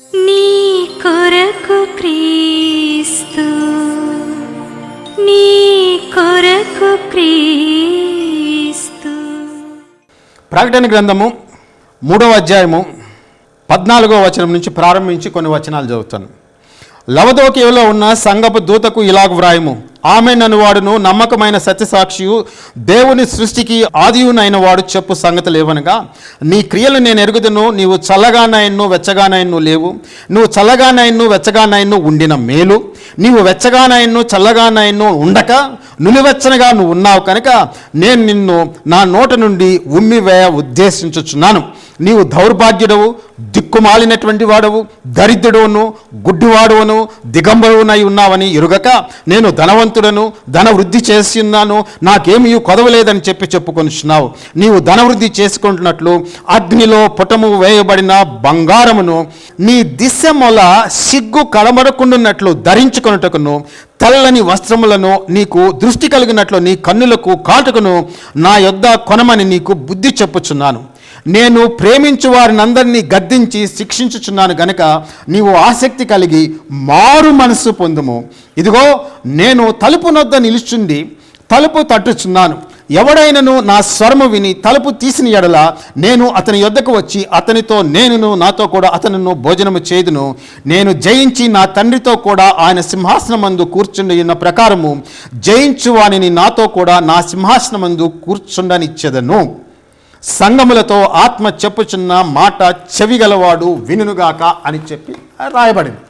నీ కొరకు క్రీస్తు నీ కొరకు క్రీస్తు. ప్రకటన గ్రంథము మూడవ అధ్యాయము పద్నాలుగో వచనం నుంచి ప్రారంభించి కొన్ని వచనాలు చదువుతాను. లవదోకేలో ఉన్న సంగపు దూతకు ఇలాగ వ్రాయము. ఆమె నన్ను వాడును. నమ్మకమైన సత్యసాక్షియు దేవుని సృష్టికి ఆదియునైన వాడు చెప్పు సంగతి ఏవనగా నీ క్రియలు నేను ఎరుగుదును నీవు చల్లగానైన్ను వెచ్చగానైన్ను లేవు. నువ్వు చల్లగానైన్ను వెచ్చగానైన్ను ఉండిన మేలు. నీవు వెచ్చగానైన్ను చల్లగానైన్ను ఉండక నులివెచ్చనగా నువ్వు ఉన్నావు కనుక నేను నిన్ను నా నోట నుండి ఉమ్మివేయ ఉద్దేశించుచున్నాను. నీవు దౌర్భాగ్యుడవు దిక్కుమాలినటువంటి వాడవు దరిద్రుడును గుడ్డివాడువను దిగంబరువునై ఉన్నావని ఎరుగక నేను ధనవంతుడను ధన వృద్ధి నాకేమీ కొదవలేదని చెప్పి చెప్పుకొనిచున్నావు. నీవు ధనవృద్ధి చేసుకుంటున్నట్లు అగ్నిలో పుటము వేయబడిన బంగారమును నీ దిశ మొల సిగ్గు కడమరకుండున్నట్లు ధరించుకొనుటకును తెల్లని వస్త్రములను నీకు దృష్టి కలిగినట్లు నీ కన్నులకు కాటుకును నా యొద్ద కొనమని నీకు బుద్ధి చెప్పుచున్నాను. నేను ప్రేమించు వారినందరినీ గద్దించి శిక్షించుచున్నాను గనక నీవు ఆసక్తి కలిగి మారు మనస్సు పొందుము. ఇదిగో నేను తలుపు నొద్ద నిలుచుండి తలుపు తట్టుచున్నాను. ఎవడైనను నా స్వరము విని తలుపు తీసిన ఎడల నేను అతని యొద్దకు వచ్చి అతనితో నేనును నాతో కూడా అతనును భోజనము చేదును. నేను జయించి నా తండ్రితో కూడా ఆయన సింహాసనమందు కూర్చుండి ఉన్న ప్రకారము జయించు వానిని నాతో కూడా నా సింహాసనమందు కూర్చుండనిచ్చెదను. సంగములతో ఆత్మ చెప్పుచున్న మాట చెవిగలవాడు వినుగాక అని చెప్పి రాయబడింది.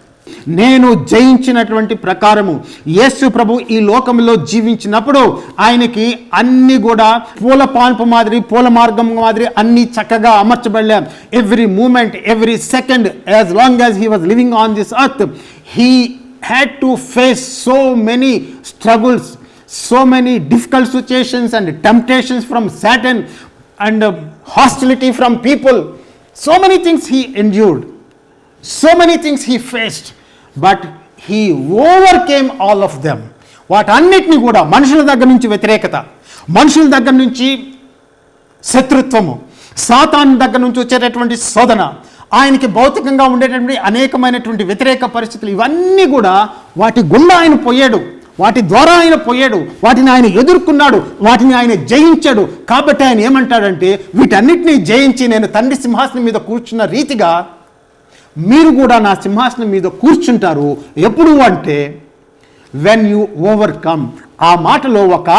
నేను జయించినటువంటి ప్రకారము యేసు ప్రభు ఈ లోకంలో జీవించినప్పుడు ఆయనకి అన్ని కూడా పూల పాన్పు మాదిరి పూల మార్గం మాదిరి అన్ని చక్కగా అమర్చబడలే. Every moment every second as long as he was living on this earth he had to face so many struggles so many difficult situations and temptations from Satan and uh, hostility from people. So many things he endured. So many things he faced. But he overcame all of them. వాటన్నిటిని కూడా మనుషుల దగ్గర నుంచి వ్యతిరేకత మనుషుల దగ్గర నుంచి శత్రుత్వము సాతాన్ దగ్గర నుంచి వచ్చేటటువంటి శోధన ఆయనకి భౌతికంగా ఉండేటటువంటి అనేకమైనటువంటి వ్యతిరేక పరిస్థితులు ఇవన్నీ కూడా వాటి గుండా ఆయన పోయాడు వాటి ద్వారా ఆయన పోయాడు వాటిని ఆయన ఎదుర్కొన్నాడు వాటిని ఆయన జయించాడు. కాబట్టి ఆయన ఏమంటాడంటే వీటన్నిటిని జయించి నేను తండ్రి సింహాసనం మీద కూర్చున్న రీతిగా మీరు కూడా నా సింహాసనం మీద కూర్చుంటారు. ఎప్పుడు అంటే వెన్ యు ఓవర్కమ్ ఆ మాటలో ఒక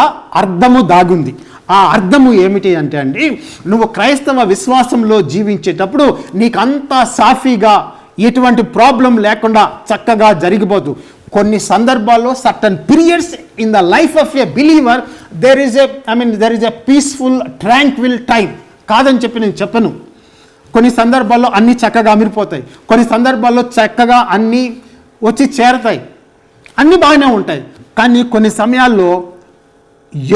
అర్థము దాగుంది. ఆ అర్థము ఏమిటి అంటే అండి నువ్వు క్రైస్తవ విశ్వాసంలో జీవించేటప్పుడు నీకంతా సాఫీగా ఎటువంటి ప్రాబ్లం లేకుండా చక్కగా జరిగిపోదు. కొన్ని సందర్భాల్లో certain periods in the life of a believer there is a I mean there is a peaceful tranquil time కాదని చెప్పి నేను చెప్పను. కొన్ని సందర్భాల్లో అన్నీ చక్కగా అమిరిపోతాయి. కొన్ని సందర్భాల్లో చక్కగా అన్నీ వచ్చి చేరతాయి. అన్నీ బాగానే ఉంటాయి. కానీ కొన్ని సమయాల్లో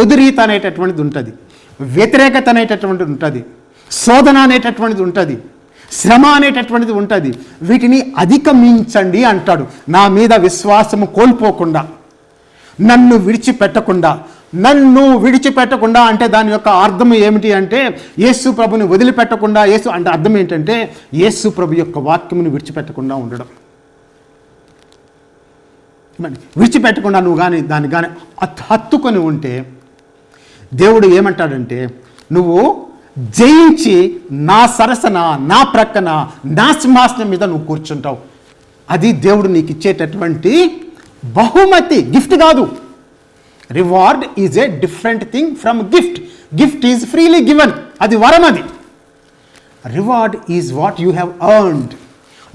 ఎదురీత అనేటటువంటిది ఉంటుంది. వ్యతిరేకత అనేటటువంటిది ఉంటుంది. శోధన అనేటటువంటిది ఉంటుంది. శ్రమ అనేటటువంటిది ఉంటుంది. వీటిని అధిగమించండి అంటాడు. నా మీద విశ్వాసము కోల్పోకుండా నన్ను విడిచిపెట్టకుండా నన్ను విడిచిపెట్టకుండా అంటే దాని యొక్క అర్థం ఏమిటి అంటే యేసు ప్రభుని వదిలిపెట్టకుండా యేసు అంటే అర్థం ఏంటంటే యేసు ప్రభు యొక్క వాక్యమును విడిచిపెట్టకుండా ఉండడం. మరి విడిచిపెట్టకుండా నువ్వు కానీ దాన్ని కానీ హత్తుకొని ఉంటే దేవుడు ఏమంటాడంటే నువ్వు జయించి నా సరసన నా ప్రక్కన నా సింహాసనం మీద నువ్వు కూర్చుంటావు. అది దేవుడు నీకు ఇచ్చేటటువంటి బహుమతి గిఫ్ట్ కాదు. Reward is a different thing from gift. Gift is freely given. అది వరం అది. Reward is what you have earned.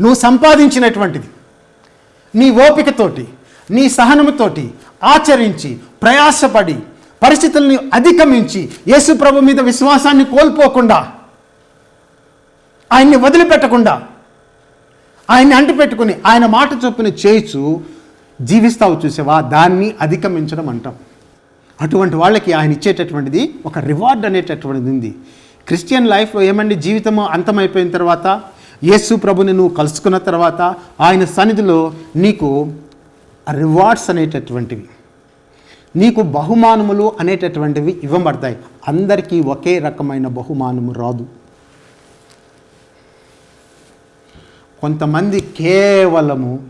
నువ్వు సంపాదించినటువంటిది. నీ ఓపికతోటి నీ సహనముతోటి ఆచరించి ప్రయాసపడి పరిస్థితుల్ని అధిగమించి యేసు ప్రభు మీద విశ్వాసాన్ని కోల్పోకుండా ఆయన్ని వదిలిపెట్టకుండా ఆయన్ని అంటిపెట్టుకుని ఆయన మాట చొప్పున చేయిచు జీవిస్తావు చూసేవా? దాన్ని అధిగమించడం అంటాం. అటువంటి వాళ్ళకి ఆయన ఇచ్చేటటువంటిది ఒక రివార్డ్ అనేటటువంటిది ఉంది. క్రిస్టియన్ లైఫ్లో ఏమండి జీవితము అంతమైపోయిన తర్వాత? యేసు ప్రభుని నువ్వు కలుసుకున్న తర్వాత ఆయన సన్నిధిలో నీకు రివార్డ్స్ అనేటటువంటివి. నీకు బహుమానములు అనేటటువంటివి ఇవ్వబడతాయి. అందరికీ ఒకే రకమైన బహుమానము రాదు. కొంతమంది కేవలము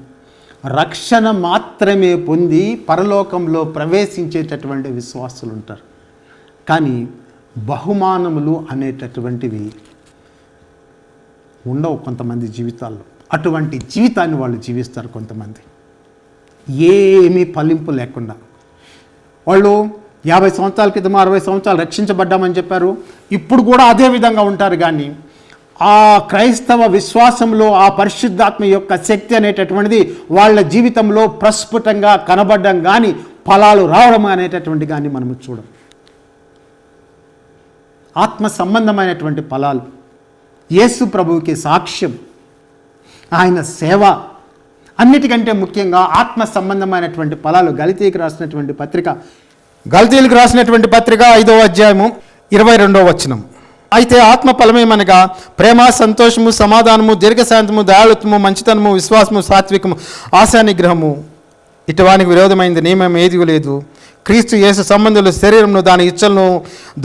రక్షణ మాత్రమే పొంది పరలోకంలో ప్రవేశించేటటువంటి విశ్వాసులు ఉంటారు కానీ బహుమానములు అనేటటువంటివి ఉండవు కొంతమంది జీవితాల్లో. అటువంటి జీవితాన్ని వాళ్ళు జీవిస్తారు కొంతమంది. ఏమీ ఫలింపు లేకుండా. వాళ్ళు యాభై సంవత్సరాల క్రితం అరవై సంవత్సరాలు రక్షించబడ్డామని చెప్పారు. ఇప్పుడు కూడా అదే విధంగా ఉంటారు కానీ ఆ క్రైస్తవ విశ్వాసంలో ఆ పరిశుద్ధాత్మ యొక్క శక్తి అనేటటువంటిది వాళ్ళ జీవితంలో ప్రస్ఫుటంగా కనబడడం కానీ ఫలాలు రావడం అనేటటువంటి కానీ మనము చూడం. ఆత్మ సంబంధమైనటువంటి ఫలాలు. యేసు ప్రభువుకి సాక్ష్యం. ఆయన సేవ. అన్నిటికంటే ముఖ్యంగా ఆత్మ సంబంధమైనటువంటి ఫలాలు గలితీకి రాసినటువంటి పత్రిక. గలితీలకు రాసినటువంటి పత్రిక ఐదవ అధ్యాయము ఇరవై రెండవ వచనం. అయితే ఆత్మ ఫలమేమనగా ప్రేమ సంతోషము సమాధానము దీర్ఘశాంతము దయాళుత్వము మంచితనము విశ్వాసము సాత్వికము ఆశా నిగ్రహము ఇటువానికి విరోధమైంది నియమం ఏది లేదు. క్రీస్తు యేసు సంబంధులు శరీరంను దాని ఇచ్చలను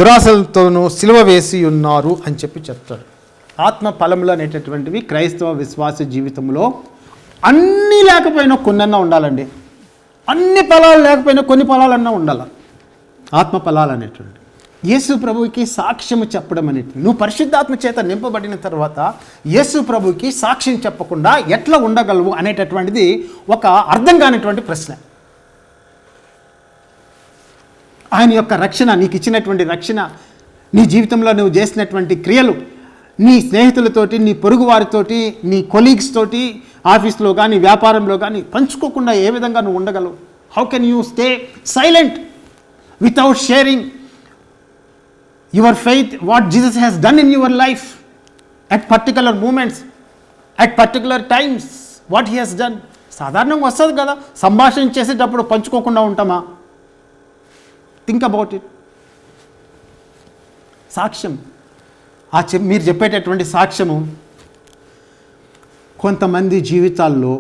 దురాశలతోనూ సిలువ వేసి ఉన్నారు అని చెప్పి చెప్తాడు. ఆత్మ ఫలములు అనేటటువంటివి క్రైస్తవ విశ్వాస జీవితంలో అన్నీ లేకపోయినా కొన్నన్నా ఉండాలండి. అన్ని ఫలాలు లేకపోయినా కొన్ని ఫలాలన్నా ఉండాలి. ఆత్మ ఫలాలు అనేటువంటి యేసు ప్రభువుకి సాక్ష్యము చెప్పడం అనేది నువ్వు పరిశుద్ధాత్మ చేత నింపబడిన తర్వాత యేసు ప్రభువుకి సాక్ష్యం చెప్పకుండా ఎట్లా ఉండగలవు అనేటటువంటిది ఒక అర్థం కానిటువంటి ప్రశ్న. ఆయన యొక్క రక్షణ నీకు ఇచ్చినటువంటి రక్షణ నీ జీవితంలో నువ్వు చేసినటువంటి క్రియలు నీ స్నేహితులతోటి నీ పొరుగు వారితోటి నీ కొలీగ్స్ తోటి ఆఫీస్లో కానీ వ్యాపారంలో కానీ పంచుకోకుండా ఏ విధంగా నువ్వు ఉండగలవు? How can you stay silent without sharing your faith what Jesus has done in your life at particular moments at particular times what he has done సాధారణంగా వస్తుంది కదా. సంభాషణ చేసేటప్పుడు పంచుకోకుండా ఉంటామా? థింక్ అబౌట్ ఇట్ సాక్ష్యం. ఆ మీరు చెప్పేటటువంటి సాక్ష్యము కొంతమంది జీవితాల్లో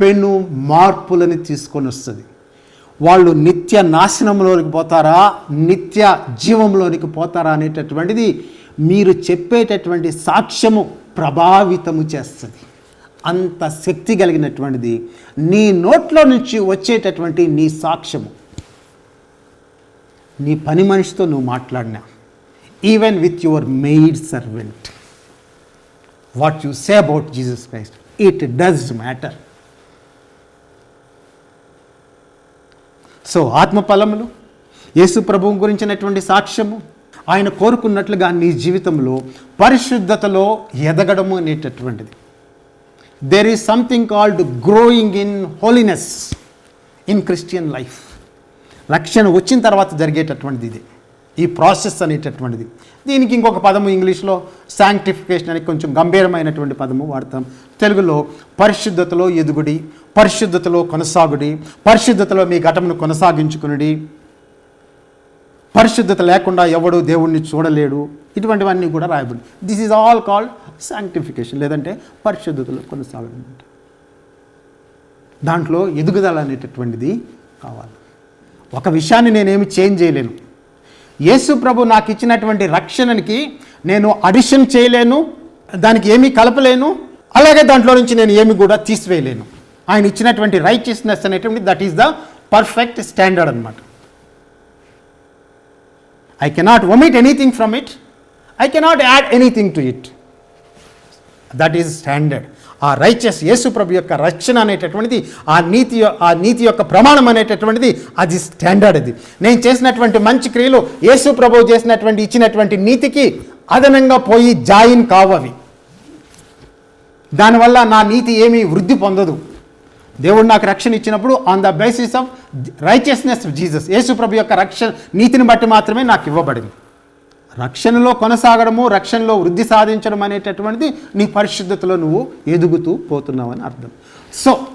పెను మార్పులని తీసుకొని వస్తుంది. వాళ్ళు నిత్య నాశనంలోనికి పోతారా నిత్య జీవంలోనికి పోతారా అనేటటువంటిది మీరు చెప్పేటటువంటి సాక్ష్యము ప్రభావితము చేస్తుంది. అంత శక్తి కలిగినటువంటిది నీ నోట్లో నుంచి వచ్చేటటువంటి నీ సాక్ష్యము. నీ పని మనిషితో నువ్వు మాట్లాడినా. Even with your maid servant what you say about Jesus Christ it does matter so ఆత్మఫలములు యేసు ప్రభువు గురించినటువంటి సాక్ష్యము ఆయన కోరుకున్నట్లుగా నీ జీవితంలో పరిశుద్ధతలో ఎదగడము అనేటటువంటిది. There is something called growing in holiness in Christian life రక్షణ వచ్చిన తర్వాత జరిగేటటువంటిది ఇది. ఈ ప్రాసెస్ అనేటటువంటిది. దీనికి ఇంకొక పదము ఇంగ్లీష్లో శాంక్టిఫికేషన్ అనేది కొంచెం గంభీరమైనటువంటి పదము వాడతాం. తెలుగులో పరిశుద్ధతలో ఎదుగుడి పరిశుద్ధతలో కొనసాగుడి పరిశుద్ధతలో మీ ఘటమును కొనసాగించుకునుడి. పరిశుద్ధత లేకుండా ఎవడు దేవుణ్ణి చూడలేడు. ఇటువంటివన్నీ కూడా రాయబడి this is all called sanctification లేదంటే పరిశుద్ధతలో కొనసాగడం దాంట్లో ఎదుగుదల అనేటటువంటిది కావాలి. ఒక విషయాన్ని నేనేమి చేంజ్ చేయలేను. యేసు ప్రభు నాకు ఇచ్చినటువంటి రక్షణకి నేను అడిషన్ చేయలేను దానికి ఏమీ కలపలేను అలాగే దాంట్లో నుంచి నేను ఏమి కూడా తీసివేయలేను. ఆయన ఇచ్చినటువంటి రైచియస్నెస్ అనేటువంటి that is the perfect standard అనమాట I cannot omit anything from it I cannot add anything to it that is standard ఆ రైచస్ యేసుప్రభు యొక్క రక్షణ అనేటటువంటిది ఆ నీతి ఆ నీతి యొక్క ప్రమాణం అనేటటువంటిది అది స్టాండర్డ్ అది. నేను చేసినటువంటి మంచి క్రియలు యేసుప్రభు చేసినటువంటి ఇచ్చినటువంటి నీతికి అదనంగా పోయి జాయిన్ కావవి. దానివల్ల నా నీతి ఏమీ వృద్ధి పొందదు. దేవుడు నాకు రక్షణ ఇచ్చినప్పుడు on the basis of righteousness of Jesus యేసు ప్రభు యొక్క రక్షణ నీతిని బట్టి మాత్రమే నాకు ఇవ్వబడింది. రక్షణలో కొనసాగడము రక్షణలో వృద్ధి సాధించడం అనేటటువంటిది నీ పరిశుద్ధతలో నువ్వు ఎదుగుతూ పోతున్నావు అని అర్థం. సో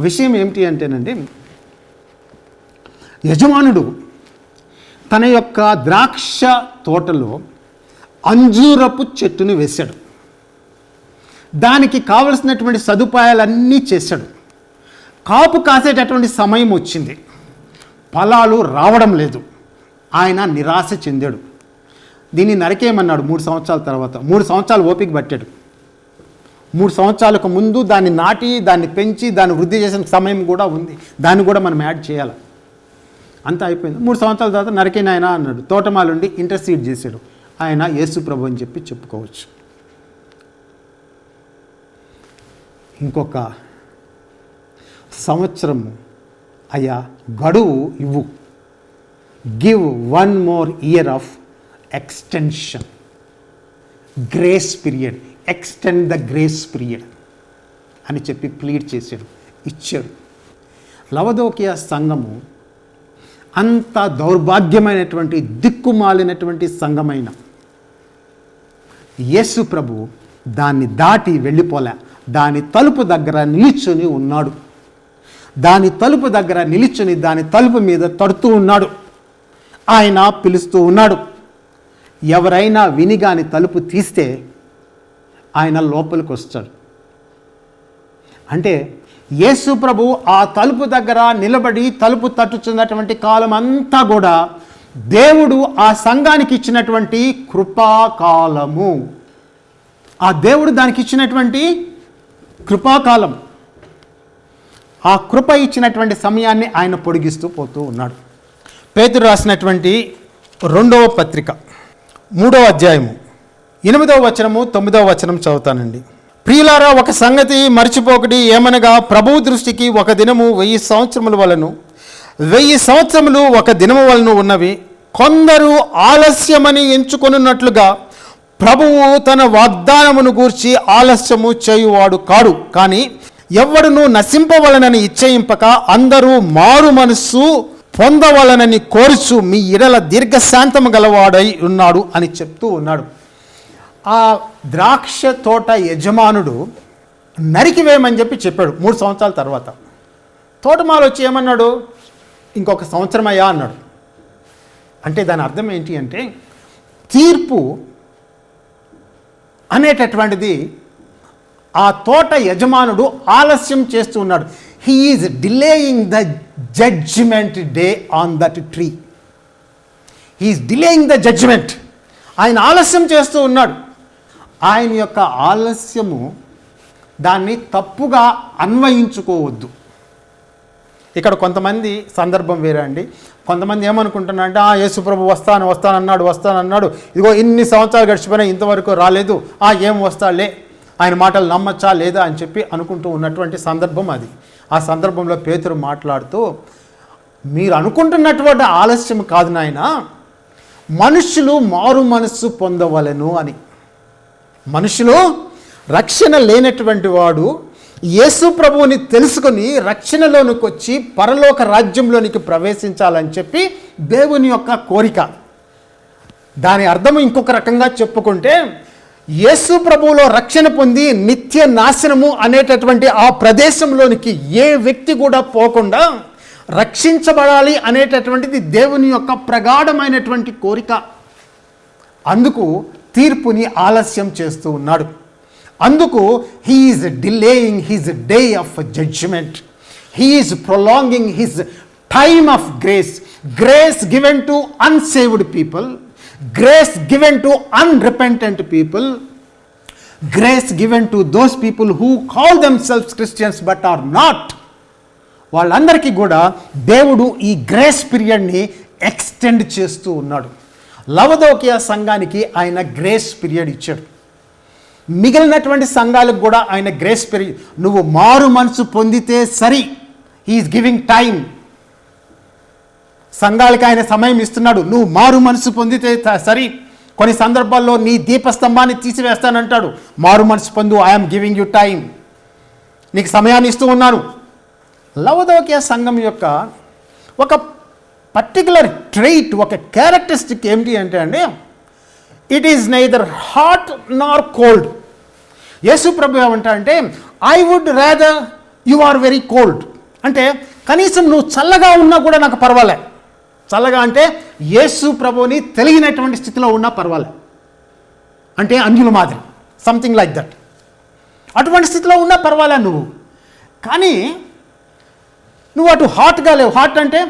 విషయం ఏమిటి అంటేనండి యజమానుడు తన యొక్క ద్రాక్ష తోటలో అంజూరపు చెట్టుని వేశాడు. దానికి కావలసినటువంటి సదుపాయాలన్నీ చేశాడు. కాపు కాసేటటువంటి సమయం వచ్చింది. ఫలాలు రావడం లేదు. ఆయన నిరాశ చెందాడు. దీన్ని నరికేయమన్నాడు మూడు సంవత్సరాల తర్వాత. మూడు సంవత్సరాలు ఓపిక పట్టాడు. మూడు సంవత్సరాలకు ముందు దాన్ని నాటి దాన్ని పెంచి దాన్ని వృద్ధి చేసిన సమయం కూడా ఉంది. దాన్ని కూడా మనం యాడ్ చేయాలి. అంతా అయిపోయింది. మూడు సంవత్సరాల తర్వాత నరకేన ఆయన అన్నాడు. తోటమాలుండి ఇంటర్సీడ్ చేశాడు. ఆయన యేసు ప్రభు అని చెప్పి చెప్పుకోవచ్చు. ఇంకొక సంవత్సరం అయ్యా గడువు ఇవ్వు. Give one more year of extension grace period extend the grace period అని చెప్పి ప్లీడ్ చేశాడు. ఇచ్చాడు. లవదోకియా సంఘము అంత దౌర్భాగ్యమైనటువంటి దిక్కుమాలినటువంటి సంఘమైన. యేసు ప్రభు దాన్ని దాటి వెళ్ళిపోలే. దాని తలుపు దగ్గర నిలుచుని ఉన్నాడు. దాని తలుపు దగ్గర నిలుచుని దాని తలుపు మీద తడుతూ ఉన్నాడు. ఆయన పిలుస్తూ ఉన్నాడు. ఎవరైనా వినిగాని తలుపు తీస్తే ఆయన లోపలికి వస్తాడు. అంటే యేసు ప్రభు ఆ తలుపు దగ్గర నిలబడి తలుపు తట్టుచున్నటువంటి కాలం అంతా కూడా దేవుడు ఆ సంఘానికి ఇచ్చినటువంటి కృపాకాలము. ఆ దేవుడు దానికి ఇచ్చినటువంటి కృపాకాలం. ఆ కృప ఇచ్చినటువంటి సమయాన్ని ఆయన పొడిగిస్తూ పోతూ ఉన్నాడు. పేతురు రాసినటువంటి రెండవ పత్రిక. మూడవ అధ్యాయము. ఎనిమిదవ వచనము తొమ్మిదవ వచనం చదువుతానండి. ప్రియులారా ఒక సంగతి మర్చిపోకటి ఏమనగా ప్రభు దృష్టికి ఒక దినము వెయ్యి సంవత్సరముల వలను వెయ్యి సంవత్సరములు ఒక దినము వలన ఉన్నవి. కొందరు ఆలస్యమని ఎంచుకొనున్నట్లుగా ప్రభువు తన వాగ్దానమును గూర్చి ఆలస్యము చేయువాడు కాడు. కానీ ఎవడును నశింపవలనని ఇచ్చయింపక అందరూ మారు మనస్సు పొందవలనని కోరుచు మీ ఇడల దీర్ఘశాంతము గలవాడై ఉన్నాడు అని చెప్తూ ఉన్నాడు. ఆ ద్రాక్ష తోట యజమానుడు నరికివేయమని చెప్పి చెప్పాడు మూడు సంవత్సరాల తర్వాత. తోటమాలు వచ్చి ఏమన్నాడు? ఇంకొక సంవత్సరం అయ్యా అన్నాడు. అంటే దాని అర్థం ఏంటి అంటే తీర్పు అనేటటువంటిది ఆ తోట యజమానుడు ఆలస్యం చేస్తూ ఉన్నాడు. He's delaying the judgement day on that tree he's delaying the judgement ఆయన ఆలస్యం చేస్తూ ఉన్నాడు. ఆయన యొక్క ఆలస్యము దాన్ని తప్పుగా అన్వయించుకోవద్దు. ఇక్కడ కొంతమంది సందర్భం వేరే అండి. కొంతమంది ఏమనుకుంటున్నారంటే ఆ యేసుప్రభు వస్తాను వస్తానన్నాడు వస్తానన్నాడు ఇదిగో ఇన్ని సంవత్సరాలు గడిచిపోయినా ఇంతవరకు రాలేదు. ఆ ఏం వస్తాలే ఆయన మాటలు నమ్మచ్చా లేదా? అని చెప్పి అనుకుంటూ ఉన్నటువంటి సందర్భం అది. ఆ సందర్భంలో పేతురు మాట్లాడుతూ మీరు అనుకుంటున్నటువంటి ఆలస్యం కాదు నాయన. మనుషులు మారు మనస్సు పొందవలెను అని. మనుషులు రక్షణ లేనటువంటి వాడు యేసు ప్రభువుని తెలుసుకొని రక్షణలోనికి వచ్చి పరలోక రాజ్యంలోనికి ప్రవేశించాలని చెప్పి దేవుని యొక్క కోరిక. దాని అర్థం ఇంకొక రకంగా చెప్పుకుంటే యేసు ప్రభువులో రక్షణ పొంది నిత్య నాశనము అనేటటువంటి ఆ ప్రదేశంలోనికి ఏ వ్యక్తి కూడా పోకుండా రక్షించబడాలి అనేటటువంటిది దేవుని యొక్క ప్రగాఢమైనటువంటి కోరిక. అందుకు తీర్పుని ఆలస్యం చేస్తూ ఉన్నాడు. అందుకు he's delaying his day of judgement he's prolonging his time of grace grace given to unsaved people grace given to unrepentant people grace given to those people who call them self Christians but are not వాళ్ళందరికీ కూడా దేవుడు ఈ grace పీరియడ్ని extend చేస్తూ ఉన్నాడు. లవదోకియా సంఘానికి ఆయన grace period ఇచ్చాడు. మిగిలినటువంటి సంఘాలకు కూడా ఆయన గ్రేస్ పీరియడ్ నువ్వు మారు మనసు పొందితే సరి. హీఈస్ గివింగ్ టైం సంఘాలకి ఆయన సమయం ఇస్తున్నాడు. నువ్వు మారు మనసు పొందితే సరి. కొన్ని సందర్భాల్లో నీ దీపస్తంభాన్ని తీసివేస్తానంటాడు. మారు మనసు పొందు ఐఎమ్ గివింగ్ యూ టైం నీకు సమయాన్ని ఇస్తూ ఉన్నాను. లవదోకియా సంఘం యొక్క ఒక పర్టికులర్ ట్రైట్ ఒక క్యారెక్టరిస్టిక్ ఏమిటి అంటే అండి it is neither hot nor cold యేసు ప్రభు ఏమంటా అంటే I would rather you are very cold అంటే కనీసం నువ్వు చల్లగా ఉన్నా కూడా నాకు పర్వాలే. చల్లగా అంటే యేసు ప్రభుని తెలియనటువంటి స్థితిలో ఉన్నా పర్వాలే అంటే అన్యుల మాదిరి సంథింగ్ లైక్ దట్ అటువంటి స్థితిలో ఉన్నా పర్వాలే నువ్వు. కానీ నువ్వు అటు హాట్గా లేవు. హాట్ అంటే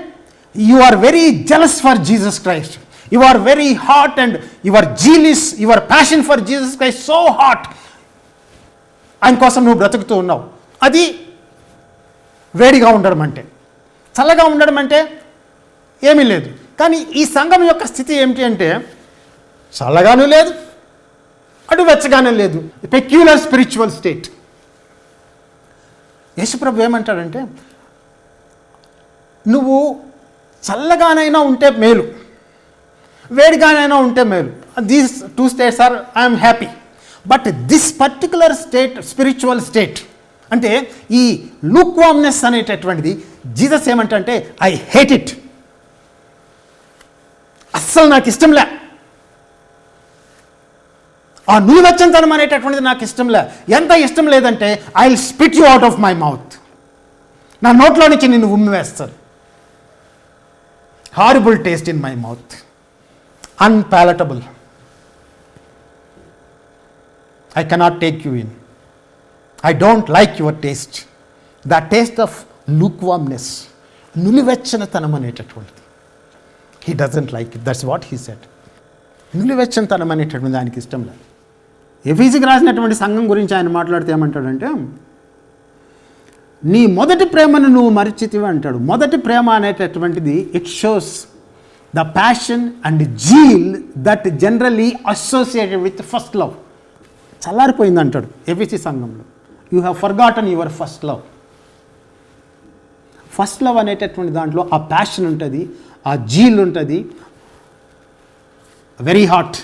you are very jealous for Jesus Christ you are very hot and your zealous your passion for Jesus Christ so hot ఆయన కోసం నువ్వు బ్రతుకుతూ ఉన్నావు. అది వేడిగా ఉండడం అంటే చల్లగా ఉండడం అంటే ఏమీ లేదు. కానీ ఈ సంఘం యొక్క స్థితి ఏమిటి అంటే చల్లగానూ లేదు అటు వెచ్చగానే లేదు. పెక్యులర్ స్పిరిచువల్ స్టేట్ యేసుప్రభు ఏమంటాడంటే నువ్వు చల్లగానైనా ఉంటే మేలు. వేడిగానైనా ఉంటే మేలు. These two states are I'm happy but this particular state spiritual state అంటే ఈ లూక్వామ్నెస్ అనేటటువంటిది జీసస్ ఏమంటే ఐ హేట్ ఇట్ అస్సలు నాకు ఇష్టంలే ఆ నులివెచ్చంతనం అనేటటువంటిది నాకు ఇష్టంలే ఎంత ఇష్టం లేదంటే I will spit you out of my mouth నా నోట్లో నుంచి నిన్ను ఉమ్మివేస్తాను. Horrible taste in my mouth unpalatable I cannot take you in I don't like your taste the taste of lukewarmness నులివెచ్చనతనం అనేటటువంటిది. He doesn't like it that's what he said నులివెచ్చనతనం అనేటటువంటి ఆయనకి ఇష్టం లేదు. ఎఫీసీకి రాసినటువంటి సంఘం గురించి ఆయన మాట్లాడితే ఏమంటాడంటే నీ మొదటి ప్రేమను నువ్వు మరిచితివి అంటాడు. మొదటి ప్రేమ అనేటటువంటిది it shows the passion and zeal that generally associated with first love చల్లారిపోయింది అంటాడు ఎఫీసీ సంఘంలో. You have forgotten your first love first love అనేటటువంటి దాంట్లో ఆ ప్యాషన్ ఉంటుంది ఆ జీల్ ఉంటుంది. Very hot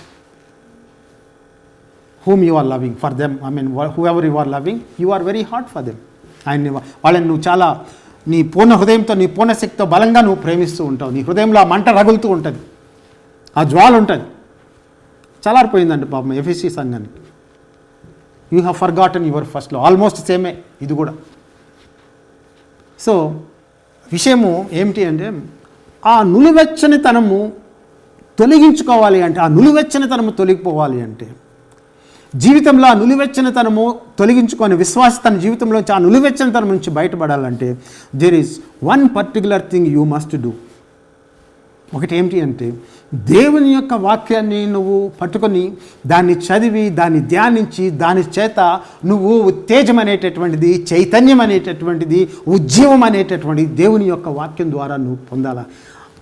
whom you are loving for them I mean whoever you are loving you are very hot for them ఆయన వాళ్ళని నువ్వు చాలా నీ పూర్ణ హృదయంతో నీ పూర్ణ శక్తితో బలంగా నువ్వు ప్రేమిస్తూ ఉంటావు. నీ హృదయంలో ఆ మంట రగులుతూ ఉంటుంది. ఆ జ్వాల ఉంటుంది. చలారిపోయిందండి పాపం ఎఫ్ఎస్సి సంఘానికి. You have forgotten your ఫస్ట్లో ఆల్మోస్ట్ సేమే ఇది కూడా. సో విషయము ఏమిటి అంటే ఆ నులివెచ్చనితనము తొలగించుకోవాలి అంటే ఆ నులివెచ్చనితనము తొలగిపోవాలి అంటే జీవితంలో ఆ నులివెచ్చనితనము తొలగించుకొని విశ్వాస తన జీవితంలో ఆ నులివెచ్చనితనం నుంచి బయటపడాలంటే there is one particular thing you must do ఒకటి ఏమిటి అంటే దేవుని యొక్క వాక్యాన్ని నువ్వు పట్టుకొని దాన్ని చదివి దాన్ని ధ్యానించి దాని చేత నువ్వు ఉత్తేజం అనేటటువంటిది చైతన్యం అనేటటువంటిది ఉద్యమం అనేటటువంటిది దేవుని యొక్క వాక్యం ద్వారా నువ్వు పొందాలా.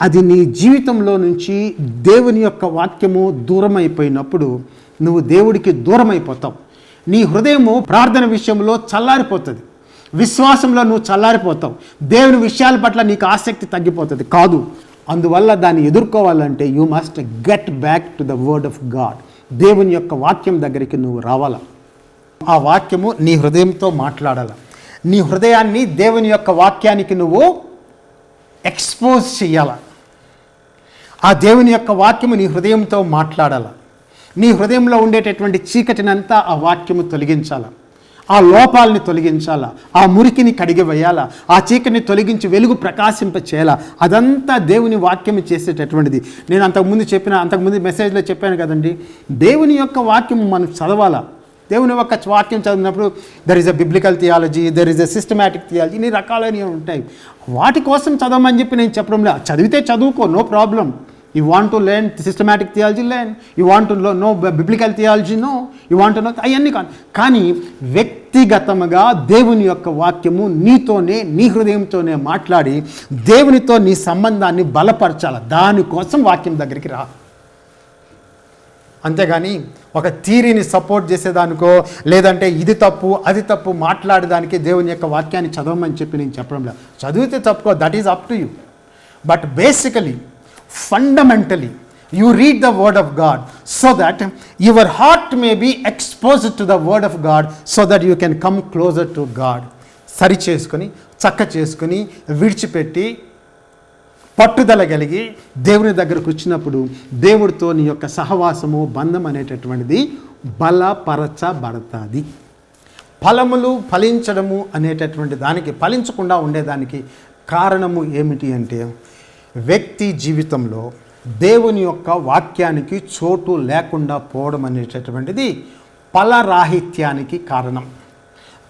అది నీ జీవితంలో నుంచి దేవుని యొక్క వాక్యము దూరం అయిపోయినప్పుడు నువ్వు దేవుడికి దూరం అయిపోతావు నీ హృదయము ప్రార్థన విషయంలో చల్లారిపోతుంది. విశ్వాసంలో నువ్వు చల్లారిపోతావు. దేవుని విషయాల పట్ల నీకు ఆసక్తి తగ్గిపోతుంది. కాదు అందువల్ల దాన్ని ఎదుర్కోవాలంటే you must get back to the word of God దేవుని యొక్క వాక్యం దగ్గరికి నువ్వు రావాల? ఆ వాక్యము నీ హృదయంతో మాట్లాడాల? నీ హృదయాన్ని దేవుని యొక్క వాక్యానికి నువ్వు ఎక్స్పోజ్ చేయాల ఆ దేవుని యొక్క వాక్యము నీ హృదయంతో మాట్లాడాల? నీ హృదయంలో ఉండేటటువంటి చీకటినంతా ఆ వాక్యము తొలగించాలా? ఆ లోపాలని తొలగించాలా? ఆ మురికిని కడిగి వేయాలా ఆ చీకటిని తొలగించి వెలుగు ప్రకాశింప చేయాలా అదంతా దేవుని వాక్యం చేసేటటువంటిది. నేను అంతకుముందు చెప్పిన అంతకుముందు మెసేజ్లో చెప్పాను కదండి. దేవుని యొక్క వాక్యం మనం చదవాలా? దేవుని యొక్క వాక్యం చదివినప్పుడు there is a biblical theology there is a systematic theology ఇన్ని రకాలైనవి ఉంటాయి. వాటి కోసం చదవమని చెప్పి నేను చెప్పడం లేదు చదివితే చదువుకో no problem you want to learn systematic theology learn you want to know biblical theology no you want know అవన్నీ కాదు. కానీ వ్యక్తిగతముగా దేవుని యొక్క వాక్యము నీతోనే నీ హృదయంతోనే మాట్లాడి దేవునితో నీ సంబంధాన్ని బలపరచాలి. దానికోసం వాక్యం దగ్గరికి రా. అంతేగాని ఒక థీరీని సపోర్ట్ చేసేదానికో లేదంటే ఇది తప్పు అది తప్పు మాట్లాడేదానికి దేవుని యొక్క వాక్యాన్ని చదవమని చెప్పి నేను చెప్పడం లేదు. చదివితే తప్పుకో that is up to you but basically fundamentally you read the word of God so that your heart may be exposed to the word of God so that you can come closer to God సరి చేసుకొని చక్క చేసుకొని విడిచిపెట్టి పట్టుదల కలిగి దేవుని దగ్గరకు వచ్చినప్పుడు దేవుడితో నీ యొక్క సహవాసము బంధం అనేటటువంటిది బలపరచబడతాది. ఫలములు ఫలించడము అనేటటువంటి దానికి ఫలించకుండా ఉండేదానికి కారణము ఏమిటి అంటే వ్యక్తి జీవితంలో దేవుని యొక్క వాక్యానికి చోటు లేకుండా పోవడం అనేటటువంటిది ఫలరాహిత్యానికి కారణం.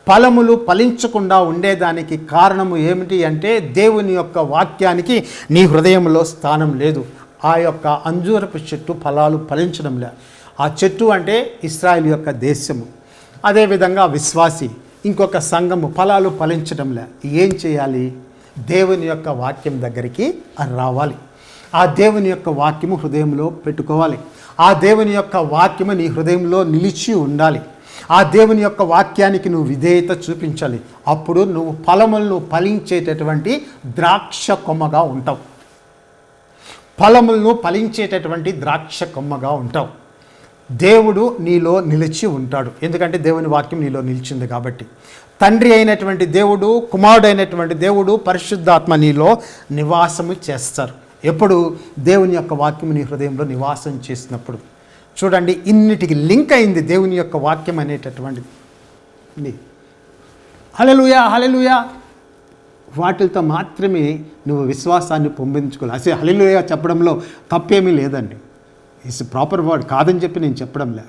ఫలములు ఫలించకుండా ఉండేదానికి కారణము ఏమిటి అంటే దేవుని యొక్క వాక్యానికి నీ హృదయంలో స్థానం లేదు. ఆ యొక్క అంజూరపు చెట్టు ఫలాలు ఫలించడం లే. ఆ చెట్టు అంటే ఇస్రాయల్ యొక్క దేశము. అదేవిధంగా విశ్వాసి ఇంకొక సంఘము ఫలాలు ఫలించడంలే ఏం చేయాలి? దేవుని యొక్క వాక్యం దగ్గరికి రావాలి. ఆ దేవుని యొక్క వాక్యము హృదయంలో పెట్టుకోవాలి. ఆ దేవుని యొక్క వాక్యము నీ హృదయంలో నిలిచి ఉండాలి. ఆ దేవుని యొక్క వాక్యానికి నువ్వు విధేయత చూపించాలి. అప్పుడు నువ్వు ఫలములను ఫలించేటటువంటి ద్రాక్ష కొమ్మగా ఉంటావు. ఫలములను ఫలించేటటువంటి ద్రాక్ష కొమ్మగా ఉంటావు. దేవుడు నీలో నిలిచి ఉంటాడు. ఎందుకంటే దేవుని వాక్యం నీలో నిలిచింది కాబట్టి. తండ్రి అయినటువంటి దేవుడు కుమారుడు అయినటువంటి దేవుడు పరిశుద్ధాత్మ నీలో నివాసము చేస్తారు. ఎప్పుడు? దేవుని యొక్క వాక్యం నీ హృదయంలో నివాసం చేసినప్పుడు. చూడండి ఇన్నిటికి లింక్ అయింది దేవుని యొక్క వాక్యం అనేటటువంటిది. హలలుయా హలలుయా వాటితో మాత్రమే నువ్వు విశ్వాసాన్ని పొందించుకోవాలి అసలు హలిలుయా చెప్పడంలో తప్పేమీ లేదండి. ఇట్స్ ప్రాపర్ వర్డ్ కాదని చెప్పి నేను చెప్పడం లే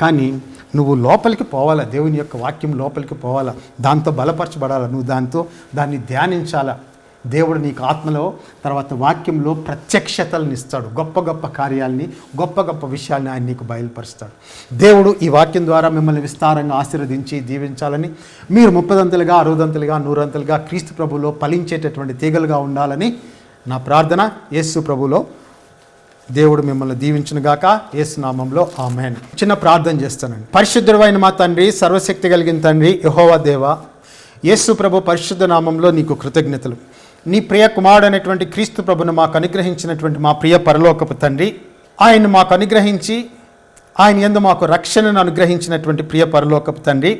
కానీ నువ్వు లోపలికి పోవాలా? దేవుని యొక్క వాక్యం లోపలికి పోవాలా? దాంతో బలపరచబడాలా? నువ్వు దాంతో దాన్ని ధ్యానించాలా? దేవుడు నీకు ఆత్మలో తర్వాత వాక్యంలో ప్రత్యక్షతలను ఇస్తాడు. గొప్ప గొప్ప కార్యాలని గొప్ప గొప్ప విషయాల్ని ఆయన నీకు బయలుపరుస్తాడు. దేవుడు ఈ వాక్యం ద్వారా మిమ్మల్ని విస్తారంగా ఆశీర్వదించి దీవించాలని మీరు ముప్పదంతలుగా అరవదంతలుగా నూరంతలుగా క్రీస్తు ప్రభులో ఫలించేటటువంటి తీగలుగా ఉండాలని నా ప్రార్థన. యేసు ప్రభులో దేవుడు మిమ్మల్ని దీవించిన గాక. నామంలో ఆమెన్. చిన్న ప్రార్థన చేస్తానండి. పరిశుద్ధుడైన మా తండ్రి సర్వశక్తి కలిగిన తండ్రి యహోవా దేవ యేసు ప్రభు పరిశుద్ధ నామంలో నీకు కృతజ్ఞతలు. నీ ప్రియ కుమారుడు అనేటువంటి క్రీస్తు ప్రభును మాకు అనుగ్రహించినటువంటి మా ప్రియ పరలోకపు తండ్రి ఆయన మాకు అనుగ్రహించి ఆయన ఎందు మాకు రక్షణను అనుగ్రహించినటువంటి ప్రియ పరలోకపు తండ్రి.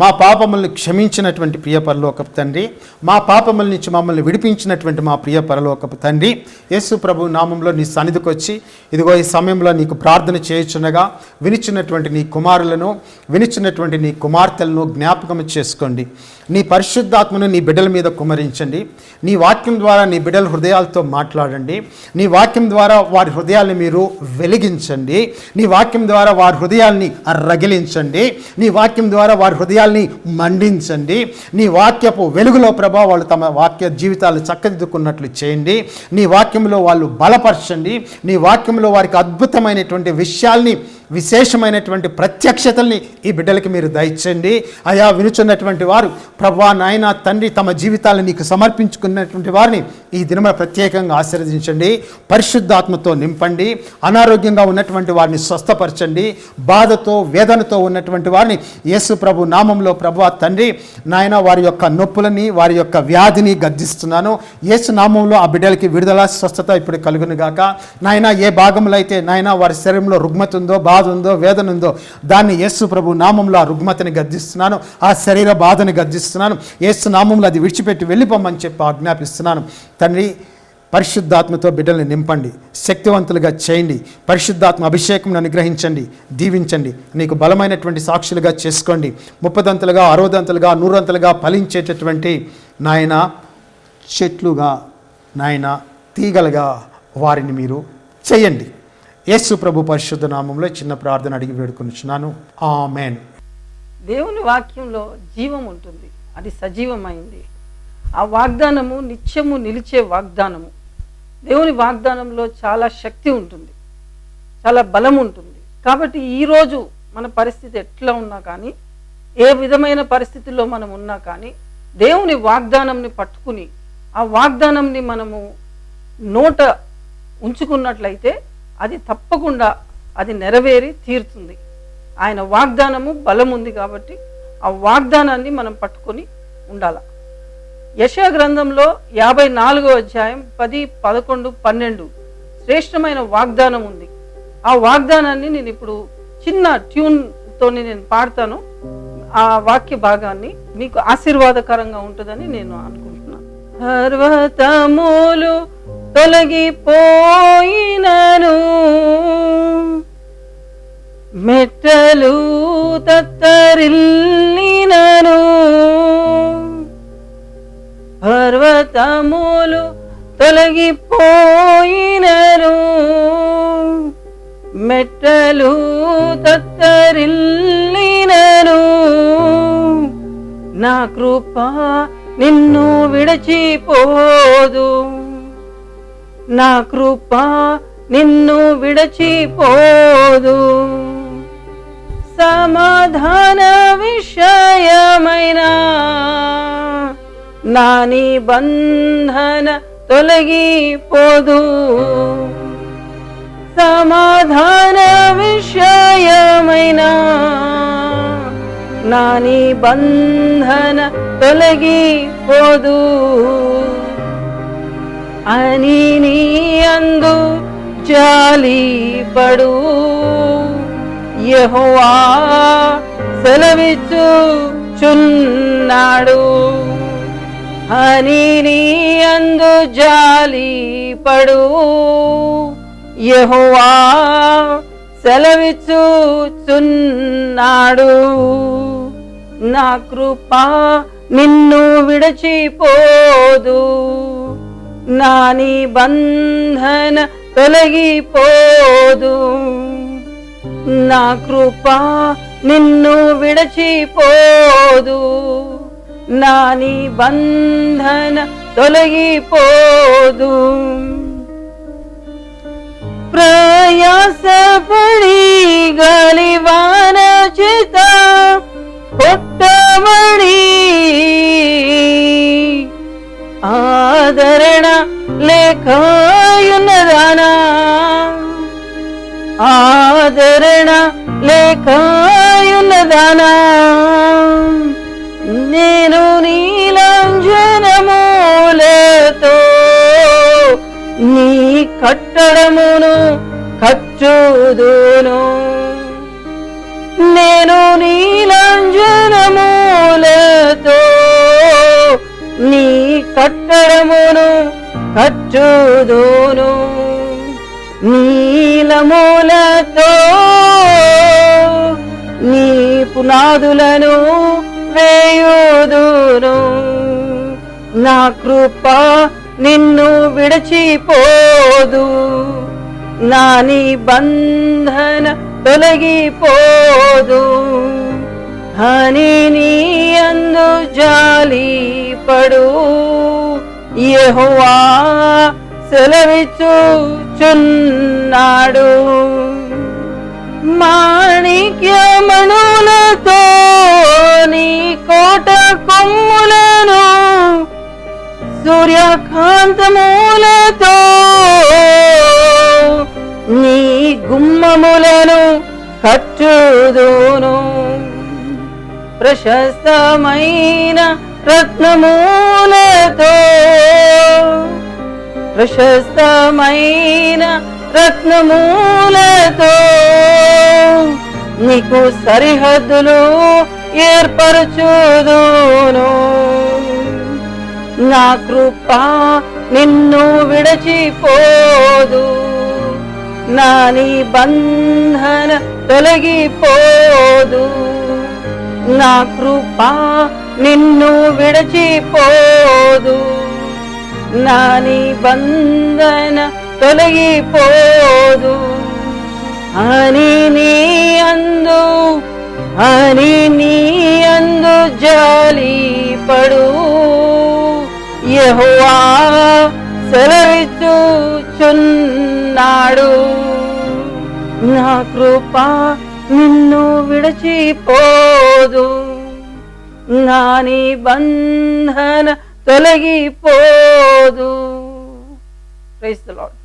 మా పాపములను క్షమించినటువంటి ప్రియ పరలోకపు తండ్రి. మా పాపముల నుంచి మమ్మల్ని విడిపించినటువంటి మా ప్రియ పరలోకపు తండ్రి. యేసు ప్రభు నామంలో నీ సన్నిధికి వచ్చి ఇదిగో ఈ సమయంలో నీకు ప్రార్థన చేయుచున్నగా వినిచున్నటువంటి నీ కుమారులను వినిచున్నటువంటి నీ కుమార్తెలను జ్ఞాపకం చేసుకోండి. నీ పరిశుద్ధాత్మను నీ బిడ్డల మీద కుమరించండి. నీ వాక్యం ద్వారా నీ బిడ్డల హృదయాలతో మాట్లాడండి. నీ వాక్యం ద్వారా వారి హృదయాల్ని మీరు వెలిగించండి. నీ వాక్యం ద్వారా వారి హృదయాల్ని రగిలించండి. నీ వాక్యం ద్వారా వారి హృదయాల్ని మండించండి. నీ వాక్యపు వెలుగులో ప్రభా వాళ్ళు తమ వాక్య జీవితాలు చక్కదిద్దుకున్నట్లు చేయండి. నీ వాక్యంలో వాళ్ళు బలపరచండి. నీ వాక్యంలో వారికి అద్భుతమైనటువంటి విషయాల్ని విశేషమైనటువంటి ప్రత్యక్షతల్ని ఈ బిడ్డలకి మీరు దయచండి. అయా వినుచున్నటువంటి వారు ప్రభా నాయన తండ్రి తమ జీవితాలను నీకు సమర్పించుకున్నటువంటి వారిని ఈ దినమున ప్రత్యేకంగా ఆశీర్వదించండి. పరిశుద్ధాత్మతో నింపండి. అనారోగ్యంగా ఉన్నటువంటి వారిని స్వస్థపరచండి. బాధతో వేదనతో ఉన్నటువంటి వారిని యేసు ప్రభు నామంలో ప్రభు తండ్రి నాయన వారి యొక్క నొప్పులని వారి యొక్క వ్యాధిని గద్దిస్తున్నాను. యేసు నామంలో ఆ బిడ్డలకి విడుదల స్వస్థత ఇప్పుడు కలుగును గాక. నాయన ఏ భాగంలో అయితే నాయన వారి శరీరంలో రుగ్మతుందో బా బాధ ఉందో వేదన ఉందో దాన్ని యేసు ప్రభు నామంలో ఆ రుగ్మతని గర్జిస్తున్నాను ఆ శరీర బాధని గర్జిస్తున్నాను యేసు నామంలో అది విడిచిపెట్టి వెళ్ళిపోమని చెప్పి ఆజ్ఞాపిస్తున్నాను. తండ్రి పరిశుద్ధాత్మతో బిడ్డల్ని నింపండి శక్తివంతులుగా చేయండి పరిశుద్ధాత్మ అభిషేకం అనుగ్రహించండి దీవించండి నీకు బలమైనటువంటి సాక్షులుగా చేసుకోండి ముప్పదంతలుగా అరవదంతలుగా నూరంతలుగా ఫలించేటటువంటి నాయన చెట్లుగా నాయన తీగలుగా వారిని మీరు చేయండి. యేసు ప్రభు పరిశుద్ధ నామంలో చిన్న ప్రార్థన అడిగి వేడుకొనిచున్నాను. ఆమెన్. దేవుని వాక్యంలో జీవం ఉంటుంది. అది సజీవమైంది. ఆ వాగ్దానము నిత్యము నిలిచే వాగ్దానము. దేవుని వాగ్దానంలో చాలా శక్తి ఉంటుంది. చాలా బలం ఉంటుంది. కాబట్టి ఈరోజు మన పరిస్థితి ఎట్లా ఉన్నా కానీ ఏ విధమైన పరిస్థితుల్లో మనం ఉన్నా కానీ దేవుని వాగ్దానంని పట్టుకుని ఆ వాగ్దానంని మనము నోట ఉంచుకున్నట్లయితే అది తప్పకుండా అది నెరవేరి తీరుతుంది. ఆయన వాగ్దానము బలం ఉంది కాబట్టి ఆ వాగ్దానాన్ని మనం పట్టుకొని ఉండాల. యశా గ్రంథంలో యాభై నాలుగో అధ్యాయం పది పదకొండు పన్నెండు శ్రేష్టమైన వాగ్దానం ఉంది. ఆ వాగ్దానాన్ని నేను ఇప్పుడు చిన్న ట్యూన్తో నేను పాడతాను. ఆ వాక్య భాగాన్ని మీకు ఆశీర్వాదకరంగా ఉంటుందని నేను అనుకుంటున్నాను. పర్వతములు తొలగిపోయినను. మెట్టలు తత్తరిల్లినను. పర్వతములు తొలగిపోయినను. మెట్టలు తత్తరిల్లినను. నా కృప నిన్ను విడచిపోదు. నా కృప నిన్ను విడచిపోదు సమాధాన విషయమైన నా నిబంధన తొలగిపోదు సమాధాన విషయమైన నా నిబంధన తొలగిపోదు అని నీ అందు జాలిపడు యహోవా సెలవిచ్చు చున్నాడు అని నీ అందు జాలిపడు యహోవా సెలవిచ్చు చున్నాడు నా కృప నిన్ను విడచిపోదు. నా నిబంధన తొలగిపోదు. నా కృప నిన్ను విడచిపోదు. నా నిబంధన తొలగిపోదు. ప్రయాసపడి గలివాన చేత పుట్టబడి లేఖయున్నదానా? ఆదరణ లేఖయున్నదానా? నేను నీలంజనములతో నీ కట్టడమును కచ్చుదును. నేను నీలంజనములతో నీ కట్టడమును కచ్చుదును నీలమూలతో నీ పునాదులను వేయుదును నా కృప నిన్ను విడచిపోదు నా నిబంధన తొలగిపోదు హని నీ అందు జాలి పడు యెహోవా సెలవిచ్చుచున్నాడు. మాణిక్యమణులతో నీ కోట కొమ్ములను సూర్యకాంతములతో నీ గుమ్మములను కట్టుదును. ప్రశస్తమైన రత్నమూలతో ప్రశస్తమైన రత్నమూలతో నీకు సరిహద్దులు ఏర్పరచుదును. నా కృప నిన్ను విడచిపోదు. నా నిబంధన తొలగిపోదు. నా కృప నిన్ను విడచిపోదు. నా నిబంధన తొలగిపోదు. అని నీ అందు అని నీ అందు జాలి పడు. యెహోవా సెలవిచ్చుచున్నాడు. నా కృప నిన్ను విడచిపోదు. నా నిబంధన తొలగిపోదు. Praise the lord